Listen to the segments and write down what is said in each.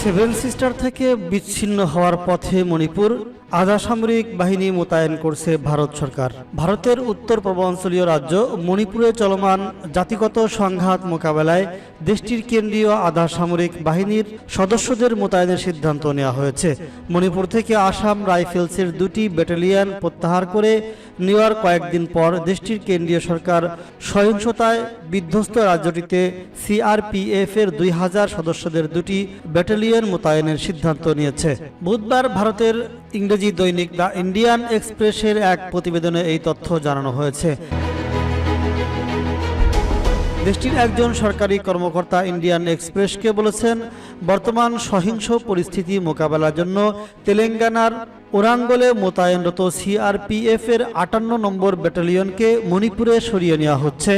Seven sister থেকে বিচ্ছিন্ন হওয়ার পথে মণিপুর আধা সামরিক বাহিনী মোতায়েন করছে ভারত সরকার। ভারতের উত্তর পূর্বাঞ্চলীয় রাজ্য মণিপুরে চলমান জাতিগত সংঘাত মোকাবেলায় দেশটির কেন্দ্রীয় আধা সামরিক বাহিনীর সদস্যদের মোতায়েনের সিদ্ধান্ত নেওয়া হয়েছে। মণিপুর থেকে আসাম রাইফেলসের দুটি ব্যাটালিয়ন প্রত্যাহার করে নেওয়ার কয়েকদিন পর দেশটির কেন্দ্রীয় সরকার সহিংসতায় বিধ্বস্ত রাজ্যটিতে সিআরপিএফ এর দুই হাজার সদস্যদের দুটি ব্যাটালিয়ন মোতায়েনের সিদ্ধান্ত নিয়েছে। বুধবার ভারতের ইংরেজি দৈনিক দ্য ইন্ডিয়ান এক্সপ্রেসের এক প্রতিবেদনে এই তথ্য জানানো হয়েছে। দেশটির একজন সরকারি কর্মকর্তা ইন্ডিয়ান এক্সপ্রেসকে বলেছেন বর্তমান সহিংস পরিস্থিতি মোকাবেলার জন্য তেলেঙ্গানার ওরাঙ্গলে মোতায়েনরত সিআরপিএফ এর আটান্ন নম্বর ব্যাটালিয়নকে মণিপুরে সরিয়ে নেওয়া হচ্ছে।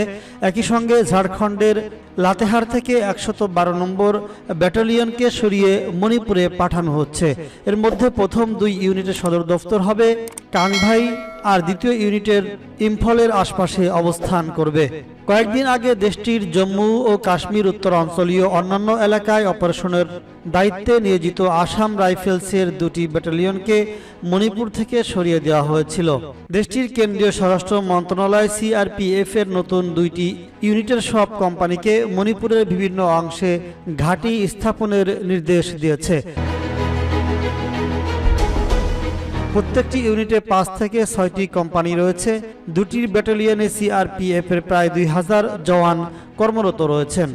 একই সঙ্গে ঝাড়খণ্ডের লাতেহার থেকে একশত বারো নম্বর ব্যাটালিয়নকে সরিয়ে মণিপুরে পাঠানো হচ্ছে। এর মধ্যে প্রথম দুই ইউনিটের সদর দফতর হবে কাংভাই আর দ্বিতীয় ইউনিটের ইম্ফলের আশপাশে অবস্থান করবে। কয়েকদিন আগে দেশটির জম্মু ও কাশ্মীর, উত্তরাঞ্চলীয় অন্যান্য এলাকায় অপারেশনের দায়িত্বে নিয়োজিত আসাম রাইফেলসের দুটি ব্যাটালিয়নকে মণিপুর থেকে সরিয়ে দেওয়া হয়েছিল। দেশটির কেন্দ্রীয় স্বরাষ্ট্র মন্ত্রণালয় সিআরপিএফ এর নতুন দুইটি ইউনিটের সব কোম্পানিকে মণিপুরের বিভিন্ন অংশে ঘাঁটি স্থাপনের নির্দেশ দিয়েছে। প্রত্যেকটি ইউনিটে পাঁচ থেকে ছয়টি কোম্পানি রয়েছে। দুটি ব্যাটালিয়নে সিআরপিএফ এর প্রায় দুই হাজার জওয়ান কর্মরত রয়েছেন।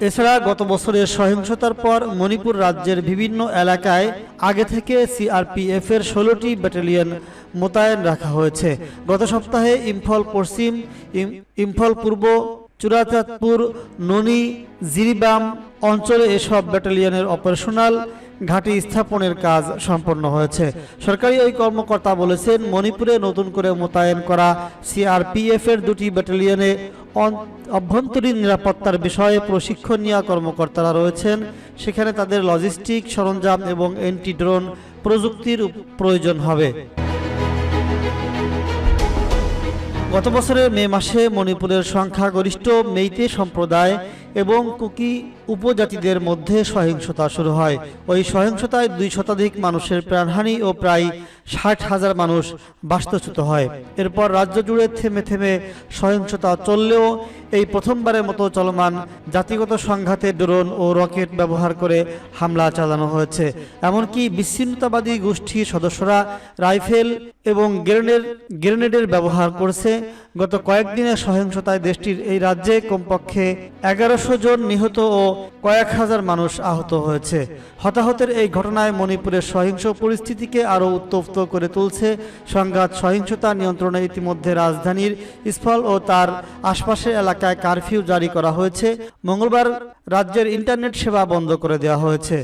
এছাড়া গত বছরের সহিংসতার পর মণিপুর রাজ্যের বিভিন্ন এলাকায় আগে থেকে সিআরপিএফ এর ষোলোটি ব্যাটালিয়ন মোতায়েন রাখা হয়েছে। গত সপ্তাহে ইম্ফল পশ্চিম, ইম- ইম্ফল পূর্ব, চুরাচাঁদপুর, ননি, জিরিবাম অঞ্চলে এসব ব্যাটালিয়নের অপারেশনাল ঘাঁটি স্থাপনের কাজ সম্পন্ন হয়েছে। সরকারি ওই কর্মকর্তা বলেছেন, মণিপুরে নতুন করে মোতায়েন করা সিআরপিএফ এর দুটি ব্যাটালিয়নে অভ্যন্তরীণ নিরাপত্তার বিষয়ে প্রশিক্ষণ নেওয়া কর্মকর্তারা রয়েছেন। সেখানে তাদের লজিস্টিক, সরঞ্জাম এবং এন্টি ড্রোন প্রযুক্তির প্রয়োজন হবে। গত বছরের মে মাসে মণিপুরের সংখ্যাগরিষ্ঠ মেইতে সম্প্রদায় এবং কুকি উপজাতিদের মধ্যে সহিংসতা শুরু হয়। ওই সহিংসতায় দুই শতাধিক মানুষের প্রাণহানি ও প্রায় ষাট হাজার মানুষ বাস্তুচ্যুত হয়। এরপর রাজ্য জুড়ে থেমে থেমে সহিংসতা চললেও এই প্রথমবারের মতো চলমান জাতিগত সংঘাতে ড্রোন ও রকেট ব্যবহার করে হামলা চালানো হয়েছে। এমনকি বিচ্ছিন্নতাবাদী গোষ্ঠীর সদস্যরা রাইফেল এবং গ্রেনেড, গ্রেনেডের ব্যবহার করছে। গত কয়েকদিনের সহিংসতায় দেশটির এই রাজ্যে কমপক্ষে এগারোশো জন নিহত ও কয়েক হাজার মানুষ আহত হয়েছে। হতাহতের এই ঘটনায় মণিপুরের সহিংস পরিস্থিতিকে আরও উত্তপ্ত করে তুলছে সংঘাত সহিংসতা নিয়ন্ত্রণে ইতিমধ্যে রাজধানীর ইস্ফল ও তার আশপাশের এলাকায় কারফিউ জারি করা হয়েছে। মঙ্গলবার রাজ্যের ইন্টারনেট সেবা বন্ধ করে দেওয়া হয়েছে।